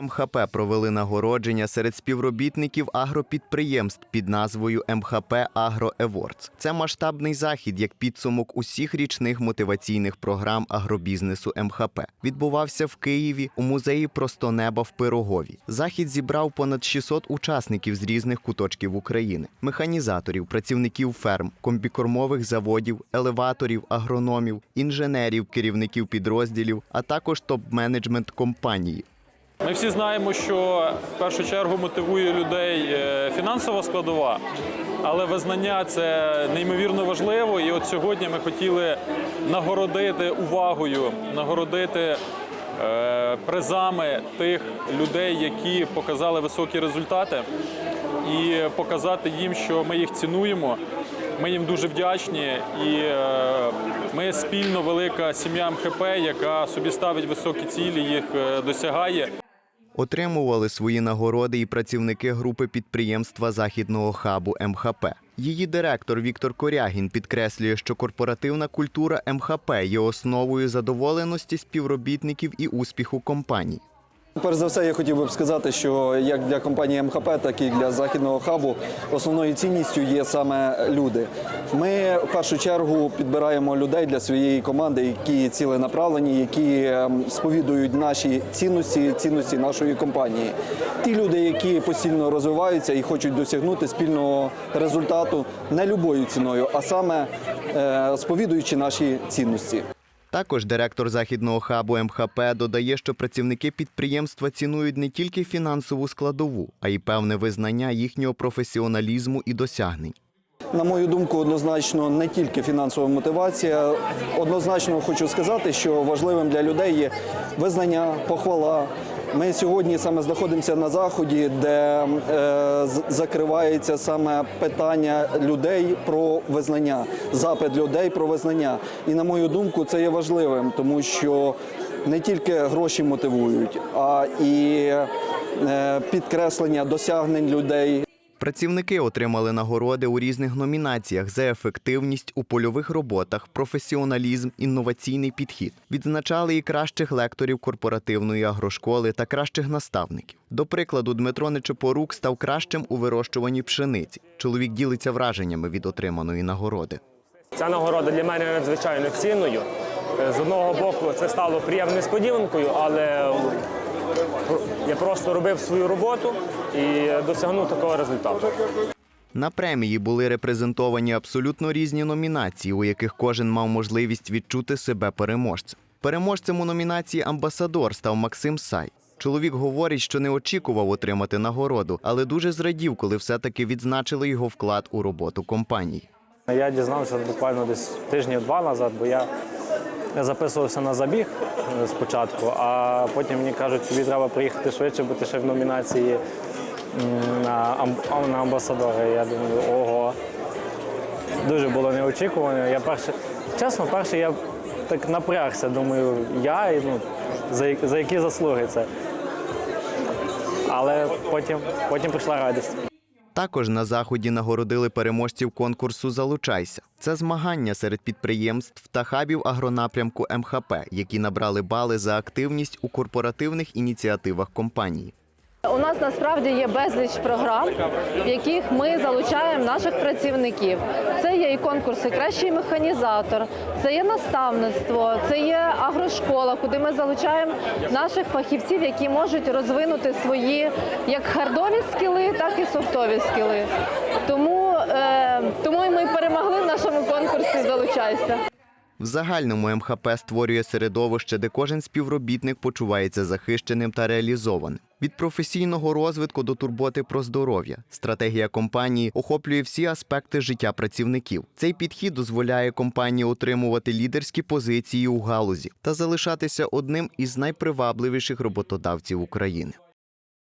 МХП провели нагородження серед співробітників агропідприємств під назвою МХП Агро Евордс. Це масштабний захід як підсумок усіх річних мотиваційних програм агробізнесу МХП. Відбувався в Києві у музеї Просто неба в Пирогові. Захід зібрав понад 600 учасників з різних куточків України: механізаторів, працівників ферм, комбікормових заводів, елеваторів, агрономів, інженерів, керівників підрозділів, а також топ-менеджмент компанії. Ми всі знаємо, що в першу чергу мотивує людей е, фінансова складова, але визнання це неймовірно важливо. І от сьогодні ми хотіли нагородити увагою, нагородити е, призами тих людей, які показали високі результати, і показати їм, що ми їх цінуємо. Ми їм дуже вдячні, і е, ми спільно велика сім'я МХП, яка собі ставить високі цілі, їх досягає. Отримували свої нагороди і працівники групи підприємства західного хабу МХП. Її директор Віктор Корягін підкреслює, що корпоративна культура МХП є основою задоволеності співробітників і успіху компаній. Перш за все, я хотів би сказати, що як для компанії МХП, так і для західного хабу основною цінністю є саме люди. Ми в першу чергу підбираємо людей для своєї команди, які ціленаправлені, які ем, сповідують наші цінності, цінності нашої компанії. Ті люди, які постійно розвиваються і хочуть досягнути спільного результату не любою ціною, а саме е, сповідуючи наші цінності. Також директор західного хабу МХП додає, що працівники підприємства цінують не тільки фінансову складову, а й певне визнання їхнього професіоналізму і досягнень. На мою думку, однозначно не тільки фінансова мотивація. Однозначно хочу сказати, що важливим для людей є визнання, похвала. Ми сьогодні саме знаходимося на заході, де е, закривається саме питання людей про визнання, запит людей про визнання. І на мою думку, це є важливим, тому що не тільки гроші мотивують, а і е, підкреслення досягнень людей, Працівники отримали нагороди у різних номінаціях за ефективність у польових роботах, професіоналізм, інноваційний підхід. Відзначали і кращих лекторів корпоративної агрошколи та кращих наставників. До прикладу, Дмитро Нечепорук став кращим у вирощуванні пшениці. Чоловік ділиться враженнями від отриманої нагороди. Ця нагорода для мене надзвичайно цінною. Е, З одного боку, це стало приємною несподіванкою, але я просто робив свою роботу і досягнув такого результату. На премії були репрезентовані абсолютно різні номінації, у яких кожен мав можливість відчути себе переможцем. Переможцем у номінації Амбасадор став Максим Сай. Чоловік говорить, що не очікував отримати нагороду, але дуже зрадів, коли все-таки відзначили його вклад у роботу компанії. Я дізнався буквально десь тижнів два назад, бо я я записувався на забіг е, спочатку, а потім мені кажуть, тобі треба приїхати швидше, бо ти ще в номінації на, на амбасадора. Я думаю, ого. Дуже було неочікувано. Я перше, чесно, перше я так напрягся, думаю, я і, ну, за, за які заслуги це. Але потім, потім прийшла радість. Також на заході нагородили переможців конкурсу Залучайся. Це змагання серед підприємств та хабів агронапрямку МХП, які набрали бали за активність у корпоративних ініціативах компанії. У нас насправді є безліч програм, в яких ми залучаємо наших працівників. Це є і конкурси Кращий механізатор, це є наставництво, це є агрошкола, куди ми залучаємо наших фахівців, які можуть розвинути свої як хардові скіли, так і софтові скіли. Тому, е, тому ми перемогли в нашому конкурсі Залучайся. В загальному МХП створює середовище, де кожен співробітник почувається захищеним та реалізованим. Від професійного розвитку до турботи про здоров'я. Стратегія компанії охоплює всі аспекти життя працівників. Цей підхід дозволяє компанії отримувати лідерські позиції у галузі та залишатися одним із найпривабливіших роботодавців України.